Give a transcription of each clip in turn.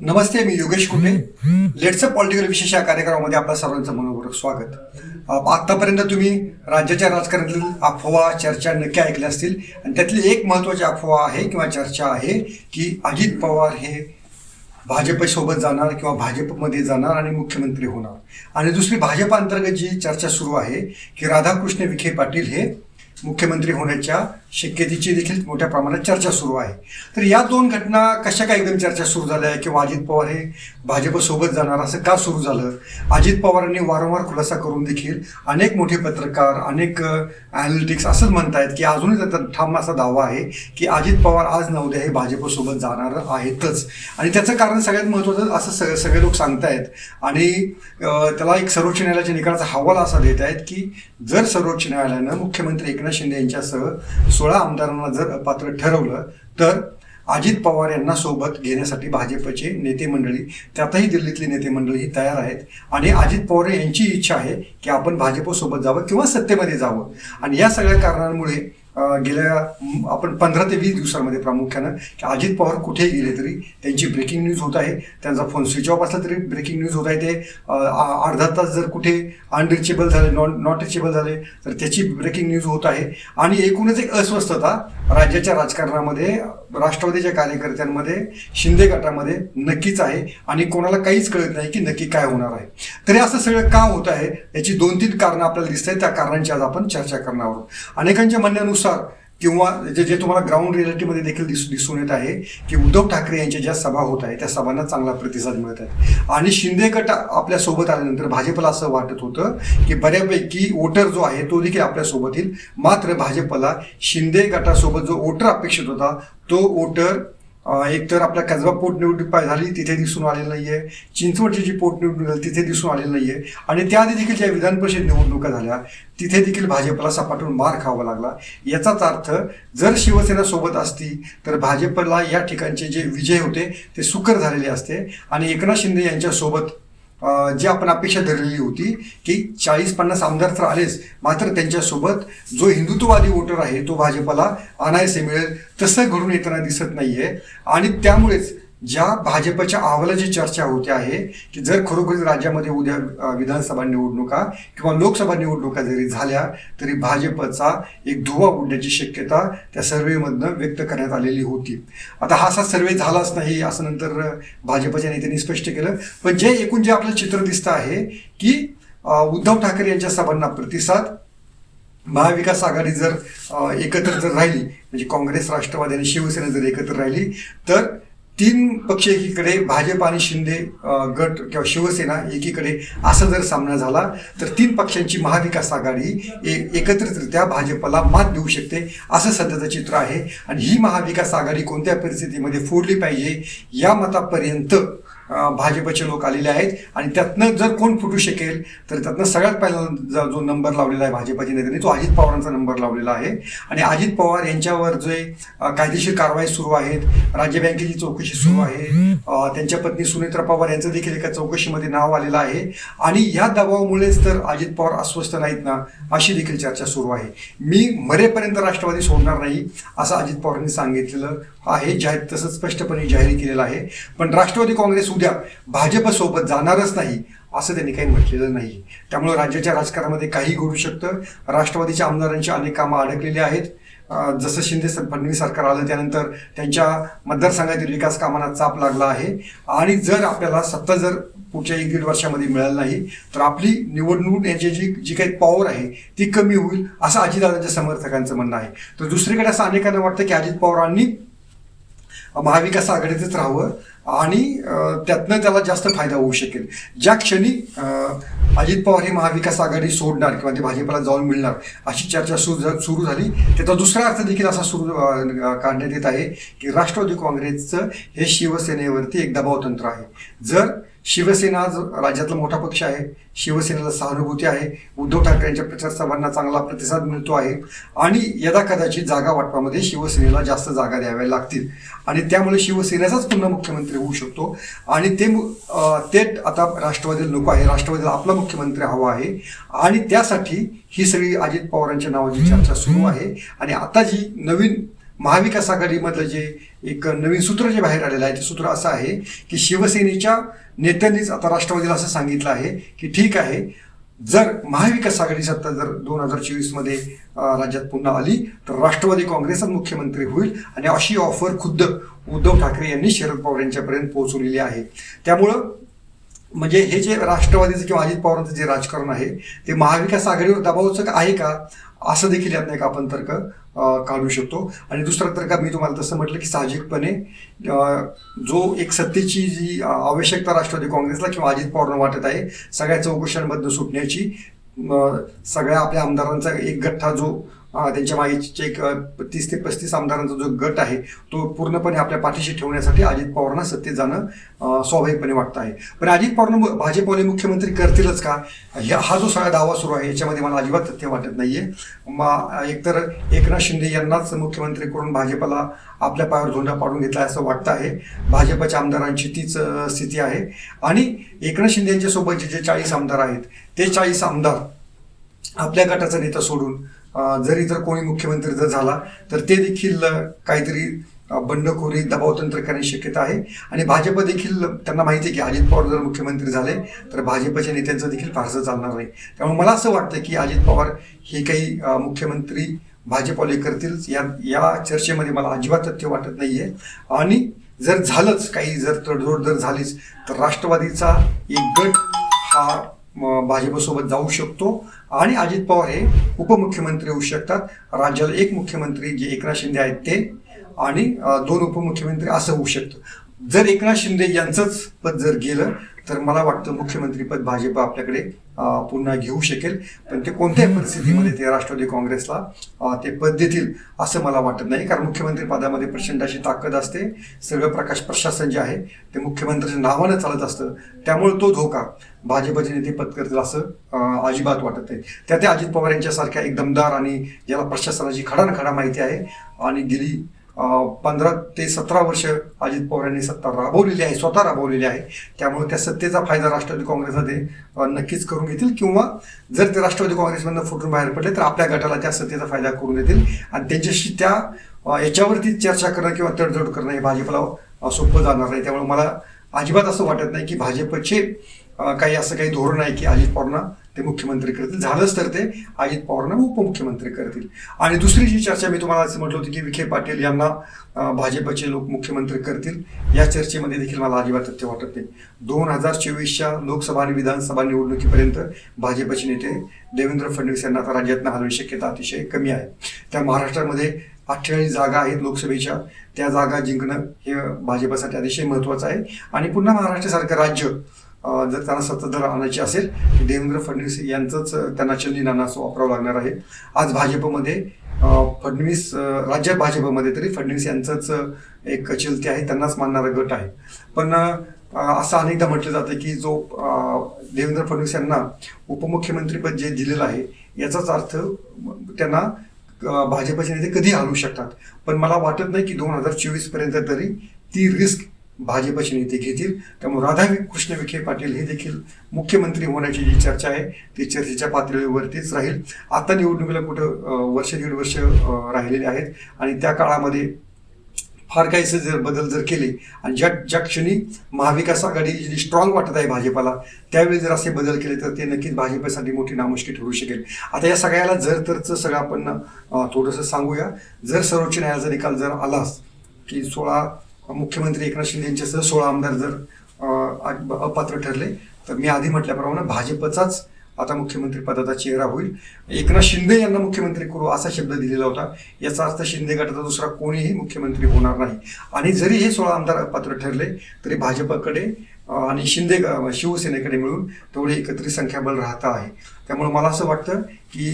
नमस्ते मी योगेश कुंडे. Let's political विशेष या कार्यक्रमामध्ये आपल्या सर्वांचं मनोपूर्वक स्वागत. आतापर्यंत तुम्ही राज्याच्या राजकारणातील अफवा चर्चा नक्की ऐकल्या असतील. आणि त्यातली एक महत्त्वाची अफवा आहे किंवा चर्चा आहे की अजित पवार हे भाजपसोबत जाणार किंवा भाजपमध्ये जाणार आणि मुख्यमंत्री होणार. आणि दुसरी भाजप अंतर्गत जी चर्चा सुरू आहे की राधाकृष्ण विखे पाटील हे मुख्यमंत्री होण्याच्या शक्यतेची देखील मोठ्या प्रमाणात चर्चा सुरू आहे. तर या दोन घटना कशा काय एकदम चर्चा सुरू झाल्या किंवा अजित पवार हे भाजपसोबत जाणार असं का सुरू झालं? अजित पवारांनी वारंवार खुलासा करून देखील अनेक मोठे पत्रकार अनेक अनालिटिक्स असंच म्हणतायत की अजूनही त्याचा ठाम असा दावा आहे की अजित पवार आज न उद्या हे भाजपसोबत जाणार आहेतच. आणि त्याचं कारण सगळ्यात महत्त्वाचं असं सग सगळे लोक सांगतायत. आणि त्याला एक सर्वोच्च न्यायालयाच्या निकालाचा हवाला असा देत आहेत की जर सर्वोच्च न्यायालयानं मुख्यमंत्री एकनाथ शिंदे यांच्यासह सोळा आमदारांना जर अपात्र ठरवलं तर अजित पवार यांना सोबत घेण्यासाठी भाजपचे नेते मंडळी त्यातही दिल्लीतली नेते मंडळी ही तयार आहेत. आणि अजित पवार यांची इच्छा आहे की आपण भाजपसोबत जावं किंवा सत्तेमध्ये जावं. आणि या सगळ्या कारणांमुळे गेल्या आपण पंधरा ते वीस दिवसांमध्ये प्रामुख्यानं की अजित पवार कुठेही गेले तरी त्यांची ब्रेकिंग न्यूज होत आहे. त्यांचा फोन स्विच ऑफ असला तरी ब्रेकिंग न्यूज होत आहे ते. आ- अर्धा तास जर कुठे अनरिचेबल झाले नॉन नॉट रिचेबल झाले तर त्याची ब्रेकिंग न्यूज होत आहे. आणि एकूणच एक अस्वस्थता राज्याच्या राजकारणामध्ये राष्ट्रवादीच्या कार्यकर्त्यांमध्ये शिंदे गटामध्ये नक्कीच आहे आणि कोणाला काहीच कळत नाही की नक्की काय होणार आहे. तरी असं सगळं का होत आहे याची दोन तीन कारणं आपल्याला दिसत आहेत. त्या कारणांची आज आपण चर्चा करणार आहोत. अनेकांच्या म्हणण्यानुसार किंवा जे जे तुम्हाला ग्राउंड रियालिटीमध्ये देखील दिस दिसून येत आहे की उद्धव ठाकरे यांच्या ज्या सभा होत आहे त्या सभांना चांगला प्रतिसाद मिळत आहे. आणि शिंदे गट आपल्यासोबत आल्यानंतर भाजपला असं वाटत होतं की बऱ्यापैकी वोटर जो आहे तो देखील आपल्यासोबत येईल. मात्र भाजपला शिंदे गटासोबत जो वोटर अपेक्षित होता तो वोटर एकतर आपल्या कसबा पोटनिवडणूक पाय झाली तिथे दिसून आलेलं नाहीये. चिंचवडची जी पोटनिवडणूक झाली तिथे दिसून आलेलं नाहीये. आणि त्याआधी देखील ज्या विधान परिषद निवडणुका झाल्या तिथे देखील भाजपला सपाटून मार खावा लागला. याचाच अर्थ जर शिवसेना सोबत असती तर भाजपला या ठिकाणचे जे विजय होते ते सुकर झालेले असते. आणि एकनाथ शिंदे यांच्यासोबत जी आपण अपेक्षा धरलेली होती की चाळीस पन्नास आमदार तर आलेच मात्र त्यांच्यासोबत जो हिंदुत्ववादी वोटर आहे तो भाजपला अनायसे मिळेल तसं घडून येताना दिसत नाही आहे आणि त्यामुळेच ज्या भाजपच्या अहवालाची चर्चा होते आहे की जर खरोखर राज्यामध्ये उद्या विधानसभा निवडणुका किंवा लोकसभा निवडणुका जरी झाल्या तरी भाजपचा एक धुवा उडण्याची शक्यता त्या सर्व्हेमधनं व्यक्त करण्यात आलेली होती. आता हा असा सर्वे झालाच नाही असं नंतर भाजपच्या नेत्यांनी स्पष्ट केलं. पण जे एकूण जे आपलं चित्र दिसतं आहे की उद्धव ठाकरे यांच्या सभांना प्रतिसाद महाविकास आघाडी जर एकत्र जर राहिली म्हणजे काँग्रेस राष्ट्रवादी आणि शिवसेना जर एकत्र राहिली तर तीन पक्ष एकीकडे भाजप आणि शिंदे गट किंवा शिवसेना एकीकडे असा जर सामना झाला तर तीन पक्षांची महाविकास आघाडी एकत्रितरित्या भाजपला मात देऊ शकते असं सध्याचं चित्र आहे. आणि ही महाविकास आघाडी कोणत्या परिस्थितीमध्ये फोडली पाहिजे या मतापर्यंत भाजपचे लोक आलेले आहेत. आणि त्यातनं जर कोण फुटू शकेल तर त्यातनं सगळ्यात पहिला जो नंबर लावलेला आहे भाजपाच्या नेत्यांनी तो अजित पवारांचा नंबर लावलेला आहे. आणि अजित पवार यांच्यावर जे कायदेशीर कारवाई सुरू आहेत राज्य बँकेची चौकशी सुरू आहे त्यांच्या पत्नी सुनेत्रा पवार यांचं देखील एका चौकशीमध्ये नाव आलेलं आहे. आणि या दबावामुळेच तर अजित पवार अस्वस्थ नाहीत ना अशी देखील चर्चा सुरू आहे. मी मरेपर्यंत राष्ट्रवादी सोडणार नाही असं अजित पवारांनी सांगितलेलं आहे जाहीर तसंच स्पष्टपणे जाहीर केलेलं आहे. पण राष्ट्रवादी काँग्रेस उद्या भाजपसोबत जाणारच नाही असं त्यांनी काही म्हटलेलं नाही. त्यामुळे राज्याच्या राजकारणामध्ये काही घडू शकतं. राष्ट्रवादीच्या आमदारांची अनेक कामं अडकलेली आहेत. जसं शिंदे फडणवीस सरकार आलं त्यानंतर त्यांच्या मतदारसंघातील विकास कामांना चाप लागला आहे. आणि जर आपल्याला सत्ता जर पुढच्या एक दीड वर्षामध्ये मिळाली नाही तर आपली निवडणूक याची जी जी काही पॉवर आहे ती कमी होईल असं अजितदादांच्या समर्थकांचं म्हणणं आहे. तर दुसरीकडे असं अनेकांना वाटतं की अजित पवारांनी महाविकास आघाडीतच राहावं. आणि त्यातनं त्याला जास्त फायदा होऊ शकेल. ज्या क्षणी अजित पवार हे महाविकास आघाडी सोडणार किंवा ते भाजपला जाऊन मिळणार अशी चर्चा सुरू सुरू झाली. त्याचा दुसरा अर्थ देखील असा सुरू काढण्यात येत आहे की राष्ट्रवादी काँग्रेसचं हे शिवसेनेवरती एक दबाव तंत्र आहे. जर शिवसेना आज राज्यातला मोठा पक्ष आहे. शिवसेनेला सहानुभूती आहे. उद्धव ठाकरे यांच्या प्रचार सभांना चांगला प्रतिसाद मिळतो आहे. आणि यदा कदाचित जागा वाटपामध्ये शिवसेनेला जास्त जागा द्याव्या लागतील. आणि त्यामुळे शिवसेनेचाच पुन्हा मुख्यमंत्री होऊ शकतो. आणि ते मु- ते आता राष्ट्रवादीला नको आहे. राष्ट्रवादीला आपला मुख्यमंत्री हवा आहे. आणि त्यासाठी ही सगळी अजित पवारांच्या नावाची चर्चा सुरू आहे. आणि आता जी नवीन महाविकास आघाडीमधलं जे एक नवीन सूत्र जे बाहेर आलेलं आहे ते सूत्र असं आहे की शिवसेनेच्या नेत्यांनीच आता राष्ट्रवादीला असं सांगितलं आहे की ठीक आहे जर महाविकास आघाडी सत्ता जर दोन हजार चोवीसमध्ये राज्यात पुन्हा आली तर राष्ट्रवादी काँग्रेसच मुख्यमंत्री होईल आणि अशी ऑफर खुद्द उद्धव ठाकरे यांनी शरद पवार यांच्यापर्यंत पोहोचवलेली आहे. त्यामुळं म्हणजे हे जे राष्ट्रवादीचं किंवा अजित पवारांचं जे राजकारण आहे ते महाविकास आघाडीवर दबावचं आहे का? असं देखील यातनं एक आपण तर्क काढू शकतो. आणि दुसरा तर्क मी तुम्हाला तसं म्हटलं की साहजिकपणे जो एक सत्तेची जी आवश्यकता राष्ट्रवादी काँग्रेसला किंवा अजित पवारांना वाटत आहे सगळ्या चौकशांमधनं सुटण्याची सगळ्या आपल्या आमदारांचा एक गठ्ठा जो त्यांच्या मागेचे एक तीस ते पस्तीस आमदारांचा जो गट आहे तो पूर्णपणे आपल्या पाठीशी ठेवण्यासाठी अजित पवारांना सत्तेत जाणं स्वाभाविकपणे वाटतं आहे. पण अजित पवारांना भाजपवाले मुख्यमंत्री करतीलच का? ह्या- हा जो सगळा दावा सुरू आहे याच्यामध्ये मला अजिबात तथ्य वाटत नाहीये. मा एकतर एकनाथ शिंदे यांनाच मुख्यमंत्री करून भाजपला आपल्या पायावर झोंडा पाडून घेतला असं वाटतं आहे. भाजपच्या आमदारांची तीच स्थिती आहे. आणि एकनाथ शिंदे यांच्यासोबतचे जे चाळीस आमदार आहेत ते चाळीस आमदार आपल्या गटाचा नेता सोडून जरी जर कोणी मुख्यमंत्री जर झाला तर ते देखील काहीतरी बंडखोरी दबावतंत्र करण्याची शक्यता आहे. आणि भाजप देखील त्यांना माहिती आहे की अजित पवार जर मुख्यमंत्री झाले तर भाजपच्या नेत्यांचं देखील फारसं चालणार नाही. त्यामुळे मला असं वाटतं की अजित पवार हे काही मुख्यमंत्री भाजपवाले करतील या या चर्चेमध्ये मला अजिबात तथ्य वाटत नाही आहे आणि जर झालंच काही जर तडजोड जर झालीच तर राष्ट्रवादीचा एक गट हा भाजपसोबत जाऊ शकतो. आणि अजित पवार हे उपमुख्यमंत्री होऊ शकतात. राज्याला एक मुख्यमंत्री जे एकनाथ शिंदे आहेत ते आणि दोन उपमुख्यमंत्री असं होऊ शकतं. जर एकनाथ शिंदे यांचंच पद जर गेलं तर मला वाटतं मुख्यमंत्रीपद भाजप आपल्याकडे पुन्हा घेऊ शकेल. पण ते कोणत्याही परिस्थितीमध्ये ते राष्ट्रवादी काँग्रेसला ते पद देतील असं मला वाटत नाही. कारण मुख्यमंत्री पदामध्ये प्रचंड अशी ताकद असते. सगळं प्रकाश प्रशासन जे आहे ते मुख्यमंत्र्यांच्या नावानं चालत असतं. त्यामुळे तो धोका भाजपचे नेते पत्करतील असं अजिबात वाटत नाही. त्या त्या अजित पवार यांच्यासारख्या एक दमदार आणि ज्याला प्रशासनाची खडानखडा माहिती आहे आणि गेली पंधरा ते सतरा वर्ष अजित पवार यांनी सत्ता राबवलेली आहे स्वतः राबवलेली आहे. त्यामुळे त्या सत्तेचा फायदा राष्ट्रवादी काँग्रेसमध्ये ते नक्कीच करून घेतील किंवा जर ते राष्ट्रवादी काँग्रेसमधनं फुटून बाहेर पडले तर आपल्या गटाला त्या सत्तेचा फायदा करून देतील. आणि त्यांच्याशी त्या याच्यावरती चर्चा करणं किंवा तडजोड करणं हे भाजपला सोपं जाणार नाही. त्यामुळे मला अजिबात असं वाटत नाही की भाजपचे काही असं काही धोरण आहे की अजित पवारांना ते मुख्यमंत्री करतील. झालंच तर ते. अजित पवारांना उपमुख्यमंत्री करतील. आणि दुसरी जी चर्चा मी तुम्हाला असं म्हटलं होती की विखे पाटील यांना भाजपचे लोक मुख्यमंत्री करतील या चर्चेमध्ये देखील मला अजिबात तथ्य वाटत नाही. दोन हजार चोवीसच्या लोकसभा आणि विधानसभा निवडणुकीपर्यंत भाजपचे नेते देवेंद्र फडणवीस यांना आता राज्यातनं हलवण्याची शक्यता अतिशय कमी आहे. त्या महाराष्ट्रामध्ये अठ्ठेचाळीस जागा आहेत लोकसभेच्या. त्या जागा जिंकणं हे भाजपसाठी अतिशय महत्त्वाचं आहे. आणि पुन्हा महाराष्ट्रासारखं राज्य जर त्यांना सत्ताधार आणायची असेल तर देवेंद्र फडणवीस यांचंच त्यांना चलनी नाणं असं वापरावं लागणार आहे. आज भाजपमध्ये फडणवीस राज्य भाजपमध्ये तरी फडणवीस यांचंच एक चलती आहे त्यांनाच मानणारा गट आहे. पण असं अनेकदा म्हटलं जातं की जो देवेंद्र फडणवीस यांना उपमुख्यमंत्रीपद जे दिलेलं आहे याचाच अर्थ त्यांना भाजपचे नेते कधी हलवू शकतात? पण मला वाटत नाही की दोन हजार चोवीसपर्यंत तरी ती रिस्क भाजपचे नेते घेतील. त्यामुळे राधा कृष्ण विखे पाटील हे देखील मुख्यमंत्री होण्याची जी चर्चा आहे ती चर्चेच्या पातळीवरतीच राहील. आता निवडणुकीला कुठं वर्ष दीड वर्ष राहिलेले आहेत. आणि त्या काळामध्ये फार काहीसे जर बदल जर केले आणि ज्या ज्या क्षणी महाविकास आघाडी जी स्ट्रॉंग वाटत आहे भाजपाला त्यावेळी जर असे बदल केले तर ते नक्कीच भाजपसाठी मोठी नामुष्की ठरू शकेल. आता या सगळ्याला जर तरचं सगळं आपण थोडंसं सांगूया. जर सर्वोच्च न्यायालयाचा निकाल जर आलाच की सोळा मुख्यमंत्री एकनाथ शिंदे यांच्यासह सोळा आमदार जर अपात्र ठरले तर मी आधी म्हटल्याप्रमाणे भाजपचाच आता मुख्यमंत्री पदाचा चेहरा होईल. एकनाथ शिंदे यांना मुख्यमंत्री करू असा शब्द दिलेला होता. याचा अर्थ शिंदे गटाचा दुसरा कोणीही मुख्यमंत्री होणार नाही. आणि जरी हे सोळा आमदार अपात्र ठरले तरी भाजपकडे आणि शिंदे शिवसेनेकडे मिळून तेवढी एकत्रित संख्याबळ राहत आहे. त्यामुळे मला असं वाटतं की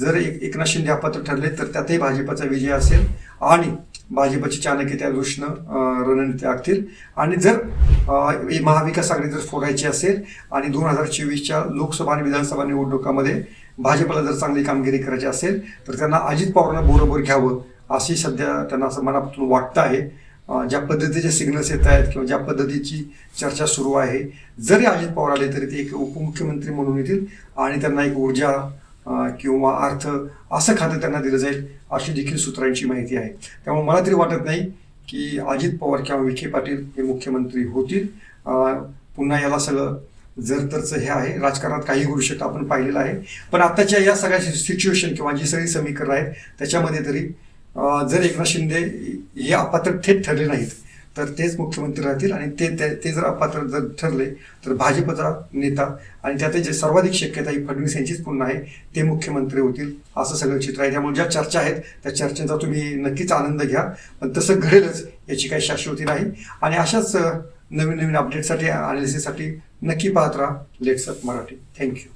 जर एक एकनाथ शिंदे अपात्र ठरले तर त्यातही भाजपचा विजय असेल आणि भाजपचे चाणक्य त्या दृष्टीनं रणनीती आखतील. आणि जर महाविकास आघाडी जर फोडायची असेल आणि दोन हजार चोवीसच्या लोकसभा आणि विधानसभा निवडणुकामध्ये भाजपला जर चांगली कामगिरी करायची असेल तर त्यांना अजित पवारांना बरोबर घ्यावं अशी सध्या त्यांना असं मनापासून वाटतं आहे. ज्या पद्धतीचे सिग्नल्स येत आहेत किंवा ज्या पद्धतीची चर्चा सुरू आहे जरी अजित पवार आले तरी ते एक उपमुख्यमंत्री म्हणून येतील आणि त्यांना एक ऊर्जा किंवा अर्थ असं खातं त्यांना दिलं जाईल अशी देखील सूत्रांची माहिती आहे. त्यामुळे मला तरी वाटत नाही की अजित पवार किंवा विखे पाटील हे मुख्यमंत्री होतील. पुन्हा याला सगळं जर तरचं हे आहे राजकारणात काही घडू शकतं आपण पाहिलेलं आहे. पण आत्ताच्या या सगळ्या सिच्युएशन किंवा जी सगळी समीकरणं आहेत त्याच्यामध्ये तरी जर एकनाथ शिंदे हे अपात्र थेट ठरले नाहीत तर तेच मुख्यमंत्री राहतील आणि ते ते ते जर अपात्र जर ठरले तर भाजपचा नेता आणि त्यात जे सर्वाधिक शक्यता ही फडणवीस यांचीच पुन्हा आहे ते मुख्यमंत्री होतील असं सगळं चित्र आहे. त्यामुळे ज्या चर्चा आहेत त्या चर्चेचा तुम्ही नक्कीच आनंद घ्या पण तसं घडेलच याची काही शाश्वती नाही. आणि अशाच नवीन नवीन अपडेटसाठी अनालिसिससाठी नक्की पाहत राहा लेट्स अप मराठी थँक्यू